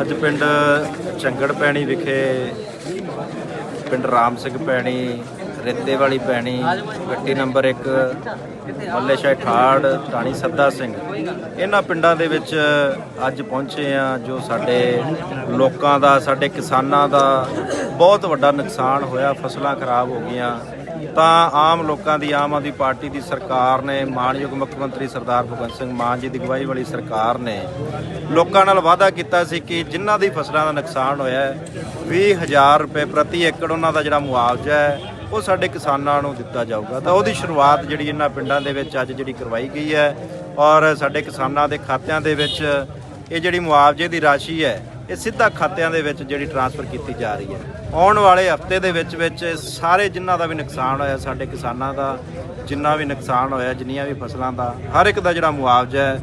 ਅੱਜ ਪਿੰਡ ਚੰਗੜ ਪੈਣੀ ਵਿਖੇ ਪਿੰਡ ਰਾਮ ਸਿੰਘ ਪੈਣੀ, ਰੇਤੇ ਵਾਲੀ ਪੈਣੀ ਗੱਟੀ ਨੰਬਰ 1 ਮੱਲੇ ਸ਼ਾਹ ਠਾੜ ਟਾਣੀ ਸੱਦਾ ਸਿੰਘ। ਇਹਨਾਂ ਪਿੰਡਾਂ ਦੇ ਵਿੱਚ ਅੱਜ ਪਹੁੰਚੇ ਆ ਜੋ ਸਾਡੇ ਲੋਕਾਂ ਦਾ, ਸਾਡੇ ਕਿਸਾਨਾਂ ਦਾ ਬਹੁਤ ਵੱਡਾ ਨੁਕਸਾਨ ਹੋਇਆ, ਫਸਲਾਂ ਖਰਾਬ ਹੋ ਗਈਆਂ। ਤਾਂ ਆਮ ਲੋਕਾਂ ਦੀ, ਆਮ ਆਦਮੀ ਪਾਰਟੀ ਦੀ ਸਰਕਾਰ ਨੇ, ਮਾਨਯੋਗ ਮੁੱਖ ਮੰਤਰੀ ਸਰਦਾਰ ਭਗਵੰਤ ਸਿੰਘ ਮਾਨ ਜੀ ਦੀ ਅਗਵਾਈ ਵਾਲੀ ਸਰਕਾਰ ਨੇ ਲੋਕਾਂ ਨਾਲ ਵਾਅਦਾ ਕੀਤਾ ਸੀ ਕਿ ਜਿਨ੍ਹਾਂ ਦੀ ਫਸਲਾਂ ਦਾ ਨੁਕਸਾਨ ਹੋਇਆ ਹੈ 20000 ਰੁਪਏ ਪ੍ਰਤੀ ਏਕੜ ਉਹਨਾਂ ਦਾ ਜਿਹੜਾ ਮੁਆਵਜ਼ਾ ਹੈ, ਉਹ ਸਾਡੇ ਕਿਸਾਨਾਂ ਨੂੰ ਦਿੱਤਾ ਜਾਊਗਾ। ਤਾਂ ਉਹਦੀ ਸ਼ੁਰੂਆਤ ਜਿਹੜੀ ਇਹਨਾਂ ਪਿੰਡਾਂ ਦੇ ਵਿੱਚ ਅੱਜ ਜਿਹੜੀ ਕਰਵਾਈ ਗਈ ਹੈ ਔਰ ਸਾਡੇ ਕਿਸਾਨਾਂ ਦੇ ਖਾਤਿਆਂ ਦੇ ਵਿੱਚ ਇਹ ਜਿਹੜੀ ਮੁਆਵਜ਼ੇ ਦੀ ਰਾਸ਼ੀ ਹੈ ਇਹ ਸਿੱਧਾ ਖਾਤਿਆਂ ਦੇ ਵਿੱਚ ਜਿਹੜੀ ਟਰਾਂਸਫਰ ਕੀਤੀ ਜਾ ਰਹੀ ਹੈ। ਆਉਣ ਵਾਲੇ ਹਫ਼ਤੇ ਦੇ ਵਿੱਚ ਵਿੱਚ ਸਾਰੇ ਜਿਨ੍ਹਾਂ ਦਾ ਵੀ ਨੁਕਸਾਨ ਹੋਇਆ, ਸਾਡੇ ਕਿਸਾਨਾਂ ਦਾ, ਜਿੰਨਾ ਵੀ ਨੁਕਸਾਨ ਹੋਇਆ, ਜਿੰਨੀਆਂ ਵੀ ਫਸਲਾਂ ਦਾ, ਹਰ ਇੱਕ ਦਾ ਜਿਹੜਾ ਮੁਆਵਜ਼ਾ ਹੈ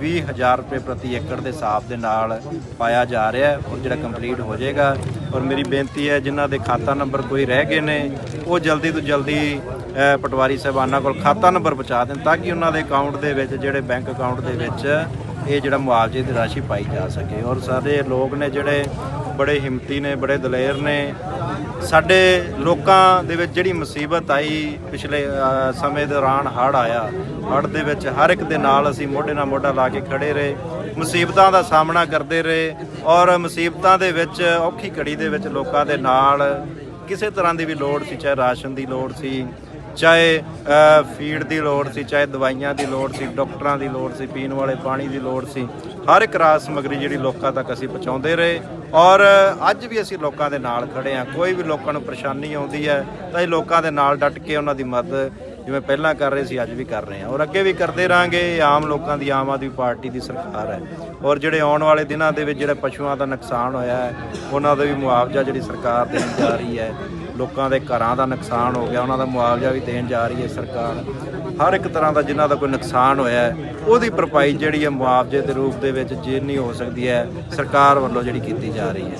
20000 ਰੁਪਏ ਪ੍ਰਤੀ ਏਕੜ ਦੇ ਹਿਸਾਬ ਦੇ ਨਾਲ ਪਾਇਆ ਜਾ ਰਿਹਾ ਹੈ ਔਰ ਜਿਹੜਾ ਕੰਪਲੀਟ ਹੋ ਜਾਏਗਾ। ਔਰ ਮੇਰੀ ਬੇਨਤੀ ਹੈ, ਜਿਨ੍ਹਾਂ ਦੇ ਖਾਤਾ ਨੰਬਰ ਕੋਈ ਰਹਿ ਗਏ ਨੇ, ਉਹ ਜਲਦੀ ਤੋਂ ਜਲਦੀ ਪਟਵਾਰੀ ਸਾਹਿਬਾਨਾਂ ਕੋਲ ਖਾਤਾ ਨੰਬਰ ਪਹੁੰਚਾ ਦੇਣ ਤਾਂ ਕਿ ਉਹਨਾਂ ਦੇ ਅਕਾਊਂਟ ਦੇ ਵਿੱਚ, ਜਿਹੜੇ ਬੈਂਕ ਅਕਾਊਂਟ ਦੇ ਵਿੱਚ ਇਹ ਜਿਹੜਾ ਮੁਆਵਜ਼ੇ ਦੀ ਰਾਸ਼ੀ ਪਾਈ ਜਾ ਸਕੇ। ਔਰ ਸਾਡੇ ਲੋਕ ਨੇ ਜਿਹੜੇ ਬੜੇ ਹਿੰਮਤੀ ਨੇ, ਬੜੇ ਦਲੇਰ ਨੇ, ਸਾਡੇ ਲੋਕਾਂ ਦੇ ਵਿੱਚ ਜਿਹੜੀ ਮੁਸੀਬਤ ਆਈ ਪਿਛਲੇ ਸਮੇਂ ਦੌਰਾਨ ਹੜ੍ਹ ਆਇਆ। ਹੜ੍ਹ ਦੇ ਵਿੱਚ ਹਰ ਇੱਕ ਦੇ ਨਾਲ ਅਸੀਂ ਮੋਢੇ ਨਾਲ ਮੋਢਾ ਲਾ ਕੇ ਖੜੇ ਰਹੇ। ਮੁਸੀਬਤਾਂ ਦਾ ਸਾਹਮਣਾ ਕਰਦੇ ਰਹੇ ਔਰ ਮੁਸੀਬਤਾਂ ਦੇ ਵਿੱਚ, ਔਖੀ ਘੜੀ ਦੇ ਵਿੱਚ ਲੋਕਾਂ ਦੇ ਨਾਲ ਕਿਸੇ ਤਰ੍ਹਾਂ ਦੀ ਵੀ ਲੋੜ ਸੀ, ਚਾਹੇ ਰਾਸ਼ਨ ਦੀ ਲੋੜ ਸੀ ਚਾਹੇ ਫੀਡ ਦੀ ਲੋੜ ਸੀ, ਚਾਹੇ ਦਵਾਈਆਂ ਦੀ ਲੋੜ ਸੀ, ਡਾਕਟਰਾਂ ਦੀ ਲੋੜ ਸੀ, ਪੀਣ ਵਾਲੇ ਪਾਣੀ ਦੀ ਲੋੜ ਸੀ, ਹਰ ਇੱਕ ਰਾਜ ਸਮਗਰੀ ਜਿਹੜੀ ਲੋਕਾਂ ਤੱਕ ਅਸੀਂ ਪਹੁੰਚਾਉਂਦੇ ਰਹੇ। ਔਰ, ਅੱਜ ਵੀ ਅਸੀਂ ਲੋਕਾਂ ਦੇ ਨਾਲ ਖੜੇ ਹਾਂ। ਕੋਈ ਵੀ ਲੋਕਾਂ ਨੂੰ ਪਰੇਸ਼ਾਨੀ ਆਉਂਦੀ ਹੈ, ਤਾਂ ਇਹ ਲੋਕਾਂ ਦੇ ਨਾਲ ਡਟ ਕੇ ਉਹਨਾਂ ਦੀ ਮਦਦ ਜਿਵੇਂ ਪਹਿਲਾਂ ਕਰ ਰਹੇ ਸੀ, ਅੱਜ ਵੀ ਕਰ ਰਹੇ ਹਾਂ। ਔਰ ਅੱਗੇ ਵੀ ਕਰਦੇ ਰਾਂਗੇ ਇਹ ਆਮ ਲੋਕਾਂ ਦੀ, ਆਮ ਆਦਮੀ ਪਾਰਟੀ ਦੀ ਸਰਕਾਰ ਹੈ। ਔਰ ਜਿਹੜੇ ਆਉਣ ਵਾਲੇ ਦਿਨਾਂ ਦੇ ਵਿੱਚ ਜਿਹੜਾ ਪਸ਼ੂਆਂ ਦਾ ਨੁਕਸਾਨ ਹੋਇਆ ਹੈ, ਉਹਨਾਂ ਦਾ ਵੀ ਮੁਆਵਜ਼ਾ ਜਿਹੜੀ ਸਰਕਾਰ ਦੇਣ ਜਾ ਰਹੀ ਹੈ ਲੋਕਾਂ ਦੇ ਘਰਾਂ ਦਾ ਨੁਕਸਾਨ ਹੋ ਗਿਆ, ਉਹਨਾਂ ਦਾ ਮੁਆਵਜ਼ਾ ਵੀ ਦੇਣ ਜਾ ਰਹੀ ਹੈ ਸਰਕਾਰ। ਹਰ ਇੱਕ ਤਰ੍ਹਾਂ ਦਾ ਜਿਨ੍ਹਾਂ ਦਾ ਕੋਈ ਨੁਕਸਾਨ ਹੋਇਆ ਹੈ, ਉਹਦੀ ਭਰਪਾਈ ਜਿਹੜੀ ਹੈ ਮੁਆਵਜ਼ੇ ਦੇ ਰੂਪ ਦੇ ਵਿੱਚ ਜਿੰਨੀ ਹੋ ਸਕਦੀ ਹੈ, ਸਰਕਾਰ ਵੱਲੋਂ ਜਿਹੜੀ ਕੀਤੀ ਜਾ ਰਹੀ ਹੈ।